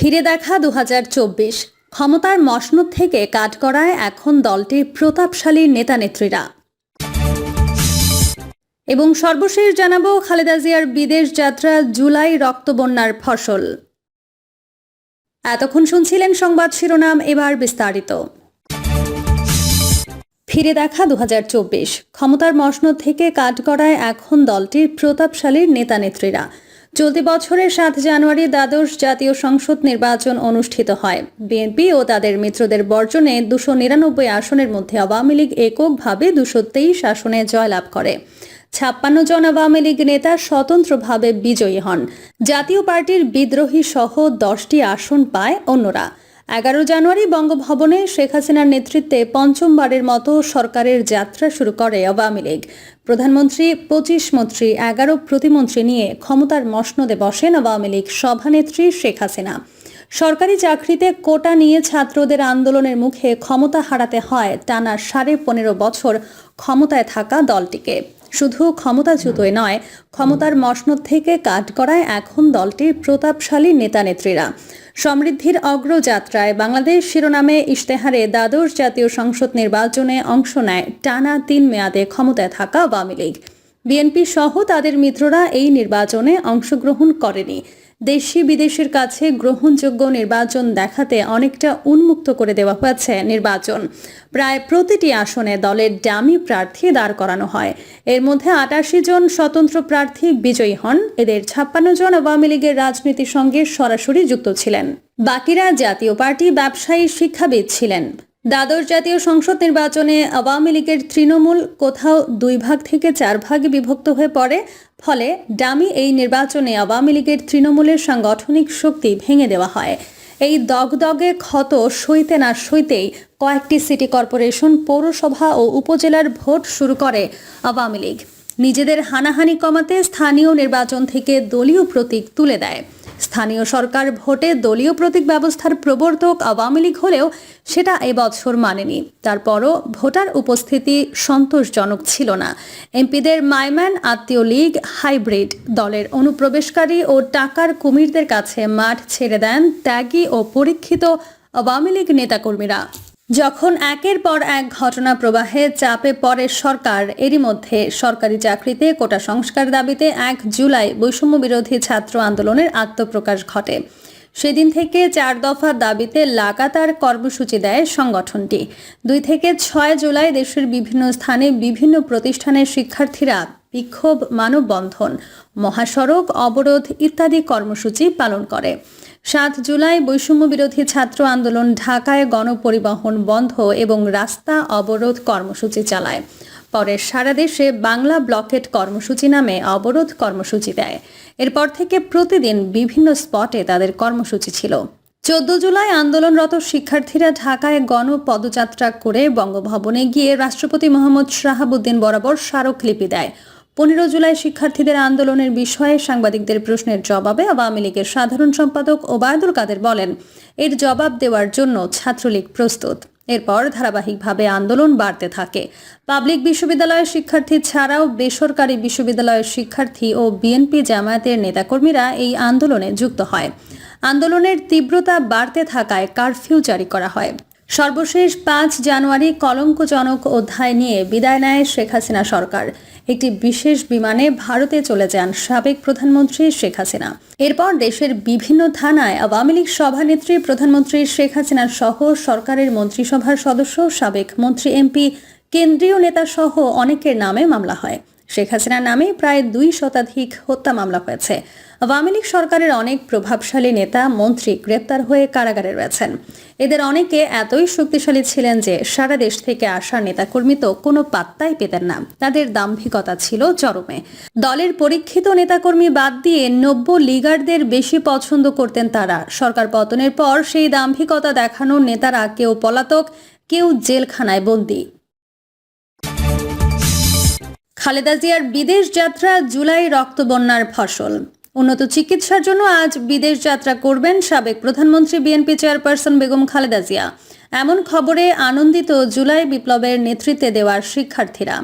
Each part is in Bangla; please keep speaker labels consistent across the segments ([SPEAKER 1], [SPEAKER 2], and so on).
[SPEAKER 1] ফিরে দেখা দু হাজার চব্বিশ। ক্ষমতার মসনদ থেকে কাঠগড়ায় এখন দলটির প্রতাপশালী নেতানেত্রীরা। এবং সর্বশেষ জানাব খালেদা জিয়ার বিদেশ যাত্রা জুলাই রক্তবন্যার ফসল। এতক্ষণ শুনছিলেন সংবাদ শিরোনাম, এবার বিস্তারিত। ফিরে দেখা দু হাজার চব্বিশ। ক্ষমতার মসনদ থেকে কাঠগড়ায় এখন দলটির প্রতাপশালীর নেতানেত্রীরা। চলতি বছরের সাত জানুয়ারি দ্বাদশ জাতীয় সংসদ নির্বাচন অনুষ্ঠিত হয়। বিএনপি ও তাদের মিত্রদের বর্জনে দুশো নিরানব্বই আসনের মধ্যে আওয়ামী লীগ এককভাবে দুশো তেইশ আসনে জয়লাভ করে। ছাপ্পান্ন জন আওয়ামী লীগ নেতা স্বতন্ত্রভাবে বিজয়ী হন। জাতীয় পার্টির বিদ্রোহী সহ দশটি আসন পায় অন্যরা। এগারো জানুয়ারি বঙ্গভবনে শেখ হাসিনার নেতৃত্বে পঞ্চমবারের মতো সরকারের যাত্রা শুরু করে আওয়ামী লীগ। প্রধানমন্ত্রী, পঁচিশ মন্ত্রী, এগারো প্রতিমন্ত্রী নিয়ে ক্ষমতার মসনদে বসেন আওয়ামী লীগ সভানেত্রী শেখ হাসিনা। সরকারি চাকরিতে কোটা নিয়ে ছাত্রদের আন্দোলনের মুখে ক্ষমতা হারাতে হয় টানা সাড়ে পনেরো বছর ক্ষমতায় থাকা দলটিকে। শুধু ক্ষমতাচ্যুতই নয়, ক্ষমতার মসনদ থেকে কাঠগড়ায় এখন দলটির প্রতাপশালী নেতানেত্রীরা। সমৃদ্ধির অগ্রযাত্রায় বাংলাদেশ শিরোনামে ইশতেহারে দ্বাদশ জাতীয় সংসদ নির্বাচনে অংশ নেয় টানা তিন মেয়াদে ক্ষমতায় থাকা আওয়ামী লীগ। বিএনপি সহ তাদের মিত্ররা এই নির্বাচনে অংশগ্রহণ করেনি। দেশি বিদেশের কাছে গ্রহণযোগ্য নির্বাচন দেখাতে অনেকটা উন্মুক্ত করে দেওয়া হয়েছে নির্বাচন। প্রায় প্রতিটি আসনে দলের ডামি প্রার্থী দাঁড় করানো হয়। এর মধ্যে আটাশি জন স্বতন্ত্র প্রার্থী বিজয়ী হন। এদের ছাপ্পান্ন জন আওয়ামী লীগের রাজনীতির সঙ্গে সরাসরি যুক্ত ছিলেন। বাকিরা জাতীয় পার্টি ব্যবসায়ী শিক্ষাবিদ ছিলেন। দ্বাদশ জাতীয় সংসদ নির্বাচনে আওয়ামী লীগের তৃণমূল কোথাও দুই ভাগ থেকে চার ভাগে বিভক্ত হয়ে পড়ে, ফলে ডামি এই নির্বাচনে আওয়ামী লীগের তৃণমূলের সাংগঠনিক শক্তি ভেঙে দেওয়া হয়। এই দগদগে ক্ষত সইতে না সইতেই কয়েকটি সিটি কর্পোরেশন, পৌরসভা ও উপজেলার ভোট শুরু করে আওয়ামী লীগ। নিজেদের হানাহানি কমাতে স্থানীয় নির্বাচন থেকে দলীয় প্রতীক তুলে দেয়। স্থানীয় সরকার ভোটে দলীয় প্রতীক ব্যবস্থার প্রবর্তক আওয়ামী লীগ হলেও সেটা এবছর মানেনি। তারপরও ভোটার উপস্থিতি সন্তোষজনক ছিল না। এমপিদের মাইম্যান আত্মীয় লীগ হাইব্রিড দলের অনুপ্রবেশকারী ও টাকার কুমিরদের কাছে মাঠ ছেড়ে দেন ত্যাগী ও পরীক্ষিত আওয়ামী লীগ নেতাকর্মীরা। যখন একের পর এক ঘটনা প্রবাহে চাপে পড়ে সরকার, এরই মধ্যে সরকারি চাকরিতে কোটা সংস্কার দাবিতে এক জুলাই বৈষম্য বিরোধী ছাত্র আন্দোলনের আত্মপ্রকাশ ঘটে। সেদিন থেকে চার দফা দাবিতে লাগাতার কর্মসূচি দেয় সংগঠনটি। দুই থেকে ছয় জুলাই দেশের বিভিন্ন স্থানে বিভিন্ন প্রতিষ্ঠানের শিক্ষার্থীরা বিক্ষোভ, মানববন্ধন, মহাসড়ক, অবরোধ ইত্যাদি কর্মসূচি পালন করে। সাত জুলাই বৈষম্য বিরোধী ছাত্র আন্দোলন ঢাকায় গণপরিবহন বন্ধ এবং রাস্তা অবরোধ কর্মসূচি চালায়। পরে সারা দেশে বাংলা ব্লকেট কর্মসূচি নামে অবরোধ কর্মসূচি দেয়। এরপর থেকে প্রতিদিন বিভিন্ন স্পটে তাদের কর্মসূচি ছিল। চোদ্দ জুলাই আন্দোলনরত শিক্ষার্থীরা ঢাকায় গণপদযাত্রা করে বঙ্গভবনে গিয়ে রাষ্ট্রপতি মোহাম্মদ শাহাবুদ্দিন বরাবর স্মারকলিপি দেয়। পনেরো জুলাই শিক্ষার্থীদের আন্দোলনের বিষয়ে সাংবাদিকদের প্রশ্নের জবাবে আওয়ামী লীগের সাধারণ সম্পাদক ওবায়দুল কাদের বলেন, এর জবাব দেওয়ার জন্য ছাত্রলীগ প্রস্তুত। এরপর ধারাবাহিকভাবে আন্দোলন বাড়তে থাকে। পাবলিক বিশ্ববিদ্যালয়ের শিক্ষার্থী ছাড়াও বেসরকারি বিশ্ববিদ্যালয়ের শিক্ষার্থী ও বিএনপি জামায়াতের নেতাকর্মীরা এই আন্দোলনে যুক্ত হয়। আন্দোলনের তীব্রতা বাড়তে থাকায় কারফিউ জারি করা হয়। সর্বশেষ পাঁচ জানুয়ারি কলঙ্কজনক অধ্যায় নিয়ে বিদায় নেয় শেখ হাসিনা সরকার। একটি বিশেষ বিমানে ভারতে চলে যান সাবেক প্রধানমন্ত্রী শেখ হাসিনা। এরপর দেশের বিভিন্ন থানায় আওয়ামী লীগ সভানেত্রী প্রধানমন্ত্রী শেখ হাসিনা সহ সরকারের মন্ত্রিসভার সদস্য, সাবেক মন্ত্রী এমপি, কেন্দ্রীয় নেতা সহ অনেকের নামে মামলা হয়। শেখ হাসিনার নামে প্রায় দুই শতাধিক হত্যা মামলা হয়েছে। আওয়ামী লীগ সরকারের অনেক প্রভাবশালী নেতা, মন্ত্রী গ্রেপ্তার হয়ে কারাগারে রয়েছেন। এদের অনেকে এতই শক্তিশালী ছিলেন যে সারা দেশ থেকে আসা নেতাকর্মী তো কোনো পাত্তাই পেতেন না। তাদের দাম্ভিকতা ছিল চরমে। দলের পরীক্ষিত নেতাকর্মী বাদ দিয়ে নব্য লিগারদের বেশি পছন্দ করতেন তারা। সরকার পতনের পর সেই দাম্ভিকতা দেখানো নেতারা কেউ পলাতক, কেউ জেলখানায় বন্দী। খালেদা জিয়ার বিদেশ যাত্রা জুলাই রক্তবন্যার ফসল। উন্নত চিকিৎসার জন্য আজ বিদেশ যাত্রা করবেন সাবেক প্রধানমন্ত্রী, বিএনপি চেয়ারপারসন বেগম খালেদা জিয়া। এমন খবরে আনন্দিত জুলাই বিপ্লবের নেতৃত্বে দেওয়ার শিক্ষার্থীরা।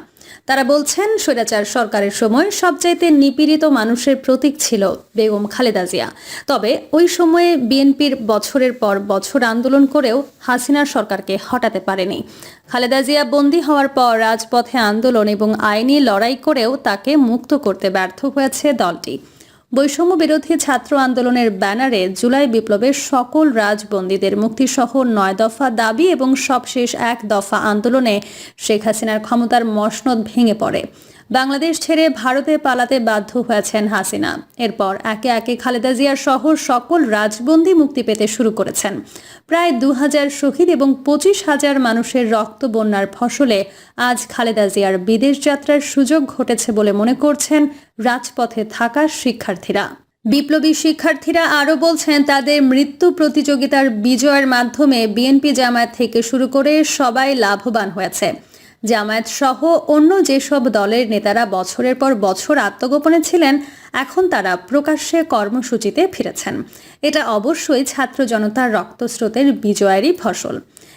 [SPEAKER 1] তারা বলছেন, স্বৈরাচার সরকারের সময় সবচাইতে নিপীড়িত মানুষের প্রতীক ছিল বেগম খালেদা জিয়া। তবে ওই সময়ে বিএনপির বছরের পর বছর আন্দোলন করেও হাসিনা সরকারকে হটাতে পারেনি। খালেদা জিয়া বন্দী হওয়ার পর রাজপথে আন্দোলন এবং আইনি লড়াই করেও তাকে মুক্ত করতে ব্যর্থ হয়েছে দলটি। বৈষম্য বিরোধী ছাত্র আন্দোলনের ব্যানারে জুলাই বিপ্লবের সকল রাজবন্দীদের মুক্তিসহ নয় দফা দাবি এবং সবশেষ এক দফা আন্দোলনে শেখ হাসিনার ক্ষমতার মসনদ ভেঙে পড়ে। বাংলাদেশ ছেড়ে ভারতে পালাতে বাধ্য হয়েছেন হাসিনা। এরপর একে একে খালেদা জিয়ার সহ সকল রাজবন্দী মুক্তি পেতে শুরু করেছেন। প্রায় দু হাজার শহীদ এবং পঁচিশ হাজার মানুষের রক্ত বন্যার ফসলে আজ খালেদা জিয়ার বিদেশ যাত্রার সুযোগ ঘটেছে বলে মনে করছেন রাজপথে থাকা শিক্ষার্থীরা। বিপ্লবী শিক্ষার্থীরা আরও বলছেন, তাদের মৃত্যু প্রতিযোগিতার বিজয়ের মাধ্যমে বিএনপি জামায়াত থেকে শুরু করে সবাই লাভবান হয়েছে। জামায়াত সহ অন্য যেসব দলের নেতারা বছরের পর বছর আত্মগোপনে ছিলেন, এখন তারা প্রকাশ্যে কর্মসূচিতে ফিরেছেন। এটা অবশ্যই ছাত্র জনতার রক্তস্রোতের বিজয়েরই ফসল।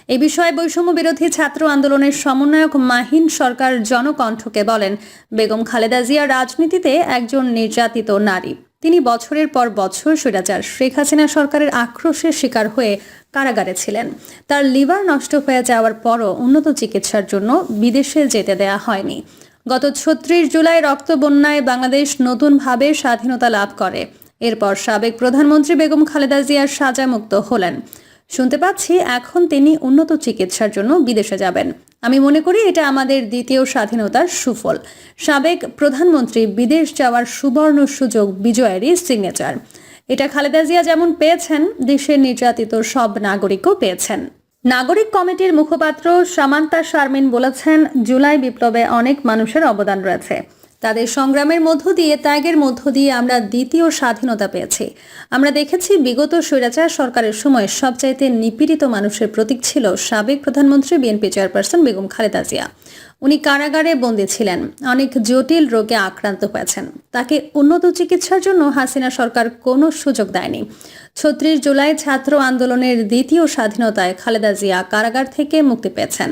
[SPEAKER 1] এ বিষয়ে বৈষম্য বিরোধী ছাত্র আন্দোলনের সমন্বয়ক মাহিন সরকার জনকণ্ঠকে বলেন, বেগম খালেদা জিয়া রাজনীতিতে একজন নির্যাতিত নারী। তিনি বছরের পর বছর স্বৈরাচার। শেখ হাসিনা সরকারের আক্রোশের শিকার হয়ে কারাগারে ছিলেন। তার লিভার নষ্ট হয়ে যাওয়ার পরও উন্নত চিকিৎসার জন্য বিদেশে যেতে দেয়া হয়নি। গত ছত্রিশ জুলাই রক্ত বন্যায় বাংলাদেশ নতুনভাবে স্বাধীনতা লাভ করে। এরপর সাবেক প্রধানমন্ত্রী বেগম খালেদা জিয়ার সাজামুক্ত হলেন। শুনতে পাচ্ছি, এখন তিনি উন্নত চিকিৎসার জন্য বিদেশে যাবেন। আমি মনে করি এটা আমাদের দ্বিতীয় স্বাধীনতার সুফল। সাবেক প্রধানমন্ত্রী বিদেশ যাওয়ার সুবর্ণ সুযোগ বিজয়েরই সিগনেচার এটা খালেদা জিয়া যেমন পেয়েছেন, দেশের নির্যাতিত সব নাগরিকও পেয়েছেন। নাগরিক কমিটির মুখপাত্র সামান্তা শারমিন বলেছেন, জুলাই বিপ্লবে অনেক মানুষের অবদান রয়েছে। তাদের সংগ্রামের মধ্য দিয়ে, ত্যাগের মধ্য দিয়ে আমরা দ্বিতীয় স্বাধীনতা পেয়েছি। আমরা দেখেছি বিগত স্বৈরাচার সরকারের সময় সবচাইতে নিপীড়িত মানুষের প্রতীক ছিল সাবেক প্রধানমন্ত্রী বিএনপি চেয়ারপারসন বেগম খালেদা জিয়া। উনি কারাগারে বন্দী ছিলেন। অনেক জটিল রোগে আক্রান্ত হয়েছেন। তাকে উন্নত চিকিৎসার জন্য হাসিনা সরকার কোনো সুযোগ দেয়নি। ছত্রিশ জুলাই ছাত্র আন্দোলনের দ্বিতীয় স্বাধীনতায় খালেদা জিয়া কারাগার থেকে মুক্তি পেয়েছেন।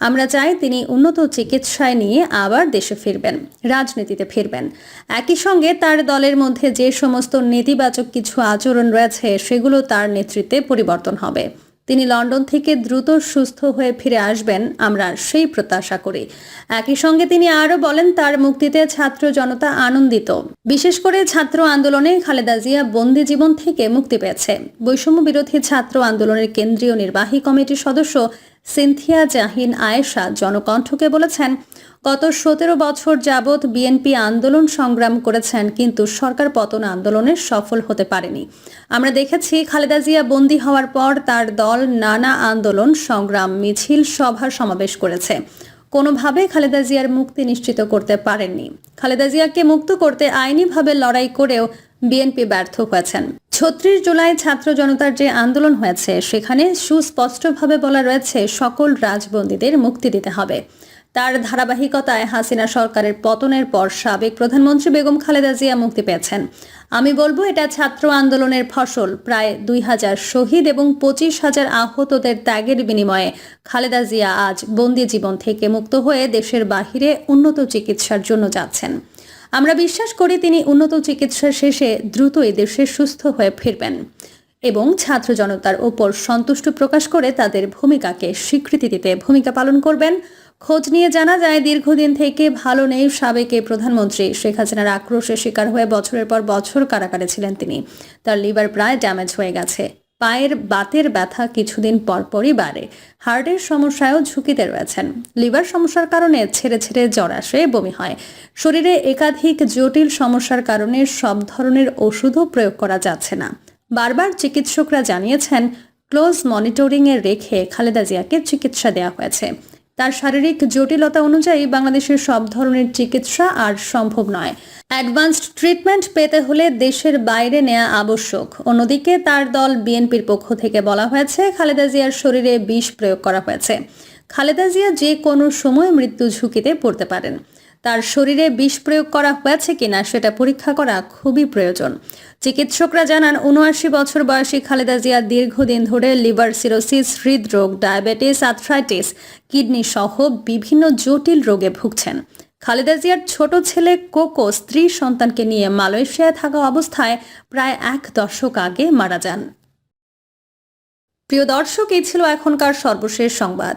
[SPEAKER 1] আমরা চাই তিনি উন্নত চিকিৎসায় নিয়ে আবার দেশে ফিরবেন, রাজনীতিতে ফিরবেন। একই সঙ্গে তার দলের মধ্যে যে সমস্ত নেতিবাচক কিছু আচরণ রয়েছে, সেগুলো তার নেতৃত্বে পরিবর্তন হবে। তিনি লন্ডন থেকে দ্রুত সুস্থ হয়ে ফিরে আসবেন, আমরা সেই প্রত্যাশা করি। একই সঙ্গে তিনি আরও বলেন, তার মুক্তিতে ছাত্র জনতা আনন্দিত। বিশেষ করে ছাত্র আন্দোলনে খালেদা জিয়া বন্দি জীবন থেকে মুক্তি পেয়েছে। বৈষম্য বিরোধী ছাত্র আন্দোলনের কেন্দ্রীয় নির্বাহী কমিটির সদস্য সিনথিয়া জাহিন আয়েশা জনকণ্ঠকে বলেছেন, গত সতেরো বছর যাবৎ বিএনপি আন্দোলন সংগ্রাম করেছেন, কিন্তু সরকার পতন আন্দোলনে সফল হতে পারেনি। আমরা দেখেছি খালেদা জিয়া বন্দী হওয়ার পর তার দল নানা আন্দোলন, সংগ্রাম, মিছিল, সভা সমাবেশ করেছে। কোনোভাবে খালেদা জিয়ার মুক্তি নিশ্চিত করতে পারেননি। খালেদা জিয়াকে মুক্ত করতে আইনিভাবে লড়াই করেও বিএনপি ব্যর্থ হয়েছেন। ছত্রিশ জুলাই ছাত্র জনতার যে আন্দোলন হয়েছে, সেখানে সুস্পষ্টভাবে বলা রয়েছে সকল রাজবন্দীদের মুক্তি দিতে হবে। তার ধারাবাহিকতায় হাসিনা সরকারের পতনের পর সাবেক প্রধানমন্ত্রী বেগম খালেদা জিয়া মুক্তি পেয়েছেন। আমি বলব, এটা ছাত্র আন্দোলনের ফসল। প্রায় দুই হাজার শহীদ এবং পঁচিশ হাজার আহতদের ত্যাগের বিনিময়ে খালেদা জিয়া আজ বন্দি জীবন থেকে মুক্ত হয়ে দেশের বাহিরে উন্নত চিকিৎসার জন্য যাচ্ছেন। আমরা বিশ্বাস করি তিনি উন্নত চিকিৎসা শেষে দ্রুত এদেশে সুস্থ হয়ে ফিরবেন এবং ছাত্র জনতার ওপর সন্তুষ্ট প্রকাশ করে তাদের ভূমিকাকে স্বীকৃতি দিতে ভূমিকা পালন করবেন। খোঁজ নিয়ে জানা যায়, দীর্ঘদিন থেকে ভালো নেই সাবেক প্রধানমন্ত্রী শেখ হাসিনার আক্রোশের শিকার হয়ে বছরের পর বছর কারাগারে ছিলেন তিনি। তার লিভার প্রায় ড্যামেজ হয়ে গেছে। পায়ের বাতের ব্যথা কিছুদিন পরপরই বাড়ে। হার্টের সমস্যায়ও ঝুঁকিতে রয়েছেন। লিভার সমস্যার কারণে ছেড়ে ছেড়ে জ্বর আসে, বমি হয়। শরীরে একাধিক জটিল সমস্যার কারণে সব ধরনের ওষুধও প্রয়োগ করা যাচ্ছে না। বারবার চিকিৎসকরা জানিয়েছেন, ক্লোজ মনিটরিংয়ে রেখে খালেদা জিয়াকে চিকিৎসা দেওয়া হয়েছে। তার শারীরিক জটিলতা অনুযায়ী বাংলাদেশের সব ধরনের চিকিৎসা আর সম্ভব নয়। অ্যাডভান্সড ট্রিটমেন্ট পেতে হলে দেশের বাইরে নেওয়া আবশ্যক। অন্যদিকে তার দল বিএনপির পক্ষ থেকে বলা হয়েছে, খালেদা জিয়ার শরীরে বিষ প্রয়োগ করা হয়েছে। খালেদা জিয়া যে কোনো সময় মৃত্যু ঝুঁকিতে পড়তে পারেন। তার শরীরে বিষ প্রয়োগ করা হয়েছে কিনা সেটা পরীক্ষা করা খুবই প্রয়োজন। চিকিৎসকরা জানান, উনআশি বছর বয়সী খালেদা জিয়া দীর্ঘদিন ধরে লিভার সিরোসিস, হৃদরোগ, ডায়াবেটিস, আর্থ্রাইটিস কিডনি সহ বিভিন্ন জটিল রোগে ভুগছেন। খালেদা জিয়ার ছোট ছেলে কোকো স্ত্রী সন্তানকে নিয়ে মালয়েশিয়ায় থাকা অবস্থায় প্রায় এক দশক আগে মারা যান। প্রিয় দর্শক, এই ছিল এখনকার সর্বশেষ সংবাদ।